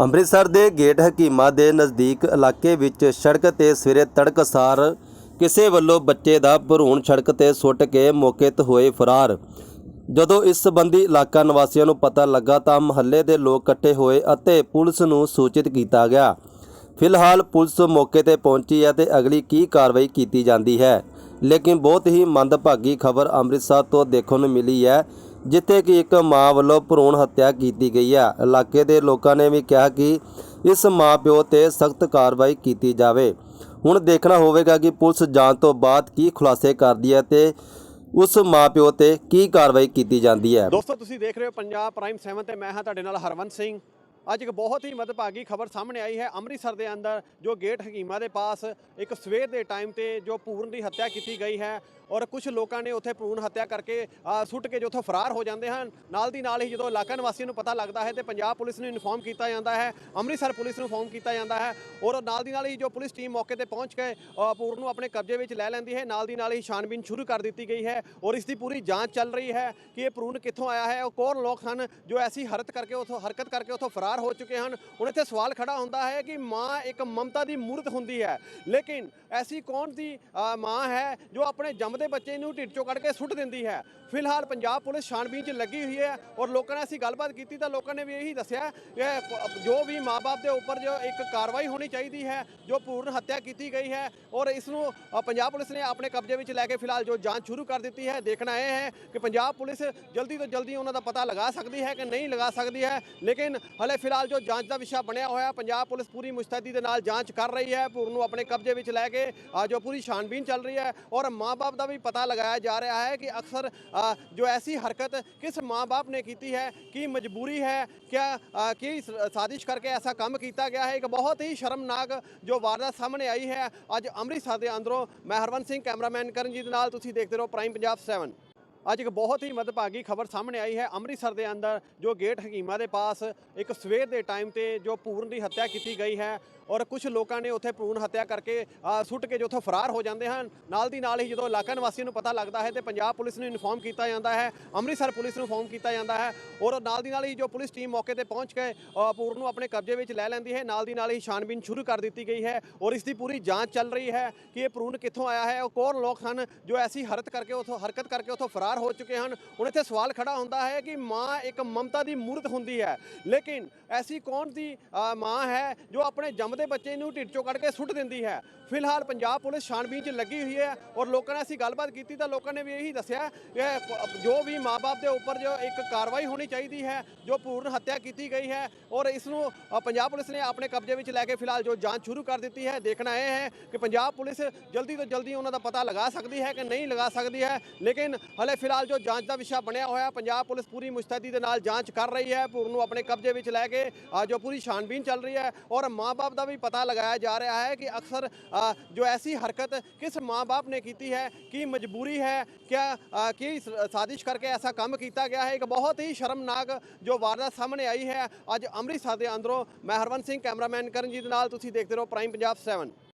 ਅੰਮ੍ਰਿਤਸਰ ਦੇ ਗੇਟ ਹਕੀਮਾ ਦੇ ਨਜ਼ਦੀਕ ਇਲਾਕੇ ਵਿੱਚ ਸੜਕ ਤੇ ਸਵੇਰੇ ਤੜਕਸਾਰ ਕਿਸੇ ਵੱਲੋਂ ਬੱਚੇ ਦਾ ਭਰੂਣ ਸੜਕ ਤੇ ਸੁੱਟ ਕੇ ਮੌਕੇ ਤੇ ਹੋਏ ਫਰਾਰ। ਜਦੋਂ ਇਸ ਸਬੰਧੀ ਇਲਾਕਾ ਨਿਵਾਸੀਆਂ ਨੂੰ ਪਤਾ ਲੱਗਾ ਤਾਂ ਮਹੱਲੇ ਦੇ ਲੋਕ ਇਕੱਠੇ ਹੋਏ ਅਤੇ ਪੁਲਿਸ ਨੂੰ ਸੂਚਿਤ ਕੀਤਾ ਗਿਆ। ਫਿਲਹਾਲ ਪੁਲਿਸ ਮੌਕੇ ਤੇ ਪਹੁੰਚੀ ਹੈ ਤੇ ਅਗਲੀ ਕੀ ਕਾਰਵਾਈ ਕੀਤੀ ਜਾਂਦੀ ਹੈ। ਲੇਕਿਨ ਬਹੁਤ ਹੀ ਮੰਦਭਾਗੀ ਖਬਰ ਅੰਮ੍ਰਿਤਸਰ ਤੋਂ ਦੇਖਣ ਨੂੰ ਮਿਲੀ ਹੈ ਜਿੱਥੇ ਕਿ ਇੱਕ ਮਾਂ ਵੱਲੋਂ ਭਰੂਣ ਹੱਤਿਆ ਕੀਤੀ ਗਈ ਹੈ ਇਲਾਕੇ ਦੇ ਲੋਕਾਂ ਨੇ ਵੀ ਕਿਹਾ ਕਿ ਇਸ ਮਾਂ ਪਿਓ ਤੇ ਸਖਤ ਕਾਰਵਾਈ ਕੀਤੀ ਜਾਵੇ। ਹੁਣ ਦੇਖਣਾ ਹੋਵੇਗਾ ਕਿ ਪੁਲਿਸ ਜਾਂਚ ਤੋਂ ਬਾਅਦ ਕੀ ਖੁਲਾਸੇ ਕਰਦੀ ਹੈ ਤੇ ਉਸ ਮਾਂ ਪਿਓ ਤੇ ਕੀ ਕਾਰਵਾਈ ਕੀਤੀ ਜਾਂਦੀ ਹੈ। ਦੋਸਤੋ, ਤੁਸੀਂ ਦੇਖ ਰਹੇ ਹੋ ਪੰਜਾਬ ਪ੍ਰਾਈਮ 7 ਤੇ ਮੈਂ ਹਾਂ ਤੁਹਾਡੇ ਨਾਲ ਹਰਵੰਤ ਸਿੰਘ। ਅੱਜ ਇੱਕ ਬਹੁਤ ਹੀ ਮਦਭਾਗੀ ਖਬਰ ਸਾਹਮਣੇ ਆਈ ਹੈ। ਅੰਮ੍ਰਿਤਸਰ ਦੇ ਅੰਦਰ ਜੋ ਗੇਟ ਹਕੀਮਾ ਦੇ ਪਾਸ ਇੱਕ ਸਵੇਰ ਦੇ ਟਾਈਮ ਤੇ ਜੋ ਪੂਰਨ ਦੀ ਹੱਤਿਆ ਕੀਤੀ ਗਈ ਹੈ ਔਰ ਕੁਝ ਲੋਕਾਂ ਨੇ ਉੱਥੇ ਭਰੂਣ ਹੱਤਿਆ ਕਰਕੇ ਸੁੱਟ ਕੇ ਜੋ ਉੱਥੋਂ ਫਰਾਰ ਹੋ ਜਾਂਦੇ ਹਨ। ਨਾਲ ਦੀ ਨਾਲ ਹੀ ਜਦੋਂ ਇਲਾਕਾ ਨਿਵਾਸੀਆਂ ਨੂੰ ਪਤਾ ਲੱਗਦਾ ਹੈ ਤੇ ਪੰਜਾਬ ਪੁਲਿਸ ਨੂੰ ਇਨਫੋਰਮ ਕੀਤਾ ਜਾਂਦਾ ਹੈ, ਅੰਮ੍ਰਿਤਸਰ ਪੁਲਿਸ ਨੂੰ ਇਨਫੋਰਮ ਕੀਤਾ ਜਾਂਦਾ ਹੈ ਔਰ ਨਾਲ ਦੀ ਨਾਲ ਹੀ ਜੋ ਪੁਲਿਸ ਟੀਮ ਮੌਕੇ ਤੇ ਪਹੁੰਚ ਕੇ ਪੂਰਨ ਨੂੰ ਆਪਣੇ ਕਬਜ਼ੇ ਵਿੱਚ ਲੈ ਲੈਂਦੀ ਹੈ। ਨਾਲ ਦੀ ਨਾਲ ਹੀ ਛਾਨਬੀਨ ਸ਼ੁਰੂ ਕਰ ਦਿੱਤੀ ਗਈ ਹੈ ਔਰ ਇਸ ਦੀ ਪੂਰੀ ਜਾਂਚ ਚੱਲ ਰਹੀ ਹੈ ਕਿ ਇਹ ਪੂਰਨ ਕਿੱਥੋਂ ਆਇਆ ਹੈ, ਉਹ ਕੌਣ ਲੋਕ ਹਨ ਜੋ ਐਸੀ ਹਰਤ ਕਰਕੇ ਉਥੋਂ, ਹਰਕਤ ਕਰਕੇ ਉਥੋਂ ਫਰਾਰ ਹੋ ਚੁੱਕੇ ਹਨ। ਹੁਣ ਇੱਥੇ ਸਵਾਲ ਖੜਾ ਹੁੰਦਾ ਹੈ ਕਿ ਮਾਂ ਇੱਕ ਮਮਤਾ ਦੀ ਮੂਰਤ ਹੁੰਦੀ ਹੈ। ਲੇਕਿਨ ਐਸੀ ਕੌਣ ਦੀ ਮਾਂ ਹੈ ਜੋ ਆਪਣੇ ਜੰਮਦੇ ਬੱਚੇ ਨੂੰ ਢਿੱਡ ਚੋਂ ਕੱਢ ਕੇ ਸੁੱਟ ਦਿੰਦੀ ਹੈ? ਫਿਲਹਾਲ ਪੰਜਾਬ ਪੁਲਿਸ ਛਾਣਬੀਨ 'ਚ ਲੱਗੀ ਹੋਈ ਹੈ ਔਰ ਲੋਕਾਂ ਨੇ ਅਸੀਂ ਗੱਲਬਾਤ ਕੀਤੀ ਤਾਂ ਲੋਕਾਂ ਨੇ ਵੀ ਇਹੀ ਦੱਸਿਆ ਕਿ ਜੋ ਵੀ ਮਾਪੇ ਦੇ ਉੱਪਰ ਜੋ ਇੱਕ ਕਾਰਵਾਈ ਹੋਣੀ ਚਾਹੀਦੀ ਹੈ, ਜੋ ਪੂਰਨ ਹੱਤਿਆ ਕੀਤੀ ਗਈ ਹੈ ਔਰ ਇਸ ਨੂੰ ਪੰਜਾਬ ਪੁਲਿਸ ਨੇ ਆਪਣੇ ਕਬਜ਼ੇ ਵਿੱਚ ਲੈ ਕੇ ਫਿਲਹਾਲ ਜੋ ਜਾਂਚ ਸ਼ੁਰੂ ਕਰ ਦਿੱਤੀ ਹੈ, ਦੇਖਣਾ ਇਹ ਹੈ ਕਿ ਪੰਜਾਬ ਪੁਲਿਸ ਜਲਦੀ ਤੋਂ ਜਲਦੀ ਉਹਨਾਂ ਦਾ ਪਤਾ ਲਗਾ ਸਕਦੀ ਹੈ ਕਿ ਨਹੀਂ ਲਗਾ ਸਕਦੀ ਹੈ। ਲੇਕਿਨ ਹਲੇ ਫਿਲਹਾਲ ਜੋ ਜਾਂਚ ਦਾ ਵਿਸ਼ਾ ਬਣਿਆ ਹੋਇਆ, ਪੰਜਾਬ ਪੁਲਿਸ ਪੂਰੀ ਮੁਸਤੈਦੀ ਦੇ ਨਾਲ ਜਾਂਚ ਕਰ ਰਹੀ ਹੈ, ਪੂਰਨ ਨੂੰ ਆਪਣੇ ਕਬਜ਼ੇ ਵਿੱਚ ਲੈ ਕੇ ਜੋ ਪੂਰੀ ਛਾਣਬੀਨ ਚੱਲ ਰਹੀ ਹੈ ਔਰ ਮਾਪੇ ਦਾ ਵੀ ਪਤਾ ਲਗਾਇਆ ਜਾ ਰਿਹਾ ਹੈ ਕਿ ਅਕਸਰ ਜੋ ਐਸੀ ਹਰਕਤ ਕਿਸ ਮਾਪੇ ਨੇ ਕੀਤੀ ਹੈ, ਕੀ ਮਜਬੂਰੀ ਹੈ, ਕਿਆ ਕੀ ਸਾਜ਼ਿਸ਼ ਕਰਕੇ ਐਸਾ ਕੰਮ ਕੀਤਾ ਗਿਆ ਹੈ, ਇੱਕ ਬਹੁਤ ਹੀ ਸ਼ਰਮਨਾਕ ਜੋ ਵਾਰਦਾਤ ਸਾਹਮਣੇ ਆਈ ਹੈ, ਅੱਜ ਅੰਮ੍ਰਿਤਸਰ ਦੇ ਅੰਦਰੋਂ ਮੈਂ ਹਰਵੰਤ ਸਿੰਘ, ਕੈਮਰਾਮੈਨ ਕਰਨਜੀਤ ਨਾਲ ਤੁਸੀਂ ਦੇਖਦੇ ਰਹੋ, ਪ੍ਰਾਈਮ ਪੰਜਾਬ 7 ਅੱਜ ਇੱਕ ਬਹੁਤ ਹੀ ਮਦਭਾਗੀ ਖਬਰ ਸਾਹਮਣੇ ਆਈ ਹੈ। ਅੰਮ੍ਰਿਤਸਰ ਦੇ ਅੰਦਰ ਜੋ ਗੇਟ ਹਕੀਮਾ ਦੇ ਪਾਸ ਇੱਕ ਸਵੇਰ ਦੇ ਟਾਈਮ ਤੇ ਜੋ ਪੂਰਨ ਦੀ ਹੱਤਿਆ ਕੀਤੀ ਗਈ ਹੈ ਔਰ ਕੁਝ ਲੋਕਾਂ ਨੇ ਉੱਥੇ ਭਰੂਣ ਹੱਤਿਆ ਕਰਕੇ ਸੁੱਟ ਕੇ ਜੋ ਉੱਥੋਂ ਫਰਾਰ ਹੋ ਜਾਂਦੇ ਹਨ। ਨਾਲ ਦੀ ਨਾਲ ਹੀ ਜਦੋਂ ਇਲਾਕਾ ਨਿਵਾਸੀਆਂ ਨੂੰ ਪਤਾ ਲੱਗਦਾ ਹੈ ਤੇ ਪੰਜਾਬ ਪੁਲਿਸ ਨੂੰ ਇਨਫੋਰਮ ਕੀਤਾ ਜਾਂਦਾ ਹੈ, ਅੰਮ੍ਰਿਤਸਰ ਪੁਲਿਸ ਨੂੰ ਇਨਫੋਰਮ ਕੀਤਾ ਜਾਂਦਾ ਹੈ ਔਰ ਨਾਲ ਦੀ ਨਾਲ ਹੀ ਜੋ ਪੁਲਿਸ ਟੀਮ ਮੌਕੇ ਤੇ ਪਹੁੰਚ ਕੇ ਪੂਰਨ ਨੂੰ ਆਪਣੇ ਕਬਜ਼ੇ ਵਿੱਚ ਲੈ ਲੈਂਦੀ ਹੈ। ਨਾਲ ਦੀ ਨਾਲ ਹੀ ਛਾਣਬੀਨ ਸ਼ੁਰੂ ਕਰ ਦਿੱਤੀ ਗਈ ਹੈ ਔਰ ਇਸ ਦੀ ਪੂਰੀ ਜਾਂਚ ਚੱਲ ਰਹੀ ਹੈ ਕਿ ਇਹ ਪੂਰਨ ਕਿੱਥੋਂ ਆਇਆ ਹੈ, ਉਹ ਕੌਣ ਲੋਕ ਹਨ ਜੋ ਐਸੀ ਹਰਤ ਕਰਕੇ ਉਥੋਂ, ਹਰਕਤ ਕਰਕੇ ਉਥੋਂ ਫਰਾਰ ਹੋ ਚੁੱਕੇ ਹਨ। ਹੁਣ ਇੱਥੇ ਸਵਾਲ ਖੜਾ ਹੁੰਦਾ ਹੈ ਕਿ ਮਾਂ ਇੱਕ ਮਮਤਾ ਦੀ ਮੂਰਤ ਹੁੰਦੀ ਹੈ, ਲੇਕਿਨ ਐਸੀ ਕੌਣ ਦੀ ਮਾਂ ਹੈ ਜੋ ਆਪਣੇ ਜੰਮਦੇ ਬੱਚੇ ਨੂੰ ਢਿੱਡ ਚੋਂ ਕੱਢ ਕੇ ਸੁੱਟ ਦਿੰਦੀ ਹੈ? ਫਿਲਹਾਲ ਪੰਜਾਬ ਪੁਲਿਸ ਛਾਣਬੀਨ 'ਚ ਲੱਗੀ ਹੋਈ ਹੈ ਔਰ ਲੋਕਾਂ ਨੇ ਅਸੀਂ ਗੱਲਬਾਤ ਕੀਤੀ ਤਾਂ ਲੋਕਾਂ ਨੇ ਵੀ ਇਹੀ ਦੱਸਿਆ ਕਿ ਜੋ ਵੀ ਮਾਪੇ ਦੇ ਉੱਪਰ ਜੋ ਇੱਕ ਕਾਰਵਾਈ ਹੋਣੀ ਚਾਹੀਦੀ ਹੈ, ਜੋ ਪੂਰਨ ਹੱਤਿਆ ਕੀਤੀ ਗਈ ਹੈ ਔਰ ਇਸ ਨੂੰ ਪੰਜਾਬ ਪੁਲਿਸ ਨੇ ਆਪਣੇ ਕਬਜ਼ੇ ਵਿੱਚ ਲੈ ਕੇ ਫਿਲਹਾਲ ਜੋ ਜਾਂਚ ਸ਼ੁਰੂ ਕਰ ਦਿੱਤੀ ਹੈ, ਦੇਖਣਾ ਇਹ ਹੈ ਕਿ ਪੰਜਾਬ ਪੁਲਿਸ ਜਲਦੀ ਤੋਂ ਜਲਦੀ ਉਹਨਾਂ ਦਾ ਪਤਾ ਲਗਾ ਸਕਦੀ ਹੈ ਕਿ ਨਹੀਂ ਲਗਾ ਸਕਦੀ ਹੈ, ਲੇਕਿਨ ਹਲੇ ਫਿਲਹਾਲ ਜੋ ਜਾਂਚ ਦਾ ਵਿਸ਼ਾ ਬਣਿਆ ਹੋਇਆ, ਪੰਜਾਬ ਪੁਲਿਸ ਪੂਰੀ ਮੁਸਤੈਦੀ ਦੇ ਨਾਲ ਜਾਂਚ ਕਰ ਰਹੀ ਹੈ। ਪੂਰਨ ਨੂੰ ਆਪਣੇ ਕਬਜ਼ੇ ਵਿੱਚ ਲੈ ਕੇ ਜੋ ਪੂਰੀ ਛਾਣਬੀਨ ਚੱਲ ਰਹੀ ਹੈ ਔਰ ਮਾਪੇ ਦਾ ਵੀ ਪਤਾ ਲਗਾਇਆ ਜਾ ਰਿਹਾ ਹੈ ਕਿ ਅਕਸਰ ਜੋ ਐਸੀ ਹਰਕਤ ਕਿਸ ਮਾਪੇ ਨੇ ਕੀਤੀ ਹੈ, ਕੀ ਮਜਬੂਰੀ ਹੈ, ਕਿਆ ਕੀ ਸਾਜ਼ਿਸ਼ ਕਰਕੇ ਐਸਾ ਕੰਮ ਕੀਤਾ ਗਿਆ ਹੈ। ਇੱਕ ਬਹੁਤ ਹੀ ਸ਼ਰਮਨਾਕ ਜੋ ਵਾਰਦਾਤ ਸਾਹਮਣੇ ਆਈ ਹੈ, ਅੱਜ ਅੰਮ੍ਰਿਤਸਰ ਦੇ ਅੰਦਰੋਂ ਮੈਂ ਹਰਵੰਤ ਸਿੰਘ, ਕੈਮਰਾਮੈਨ ਕਰਨਜੀਤ ਨਾਲ ਤੁਸੀਂ ਦੇਖਦੇ ਰਹੋ ਪ੍ਰਾਈਮ ਪੰਜਾਬ 7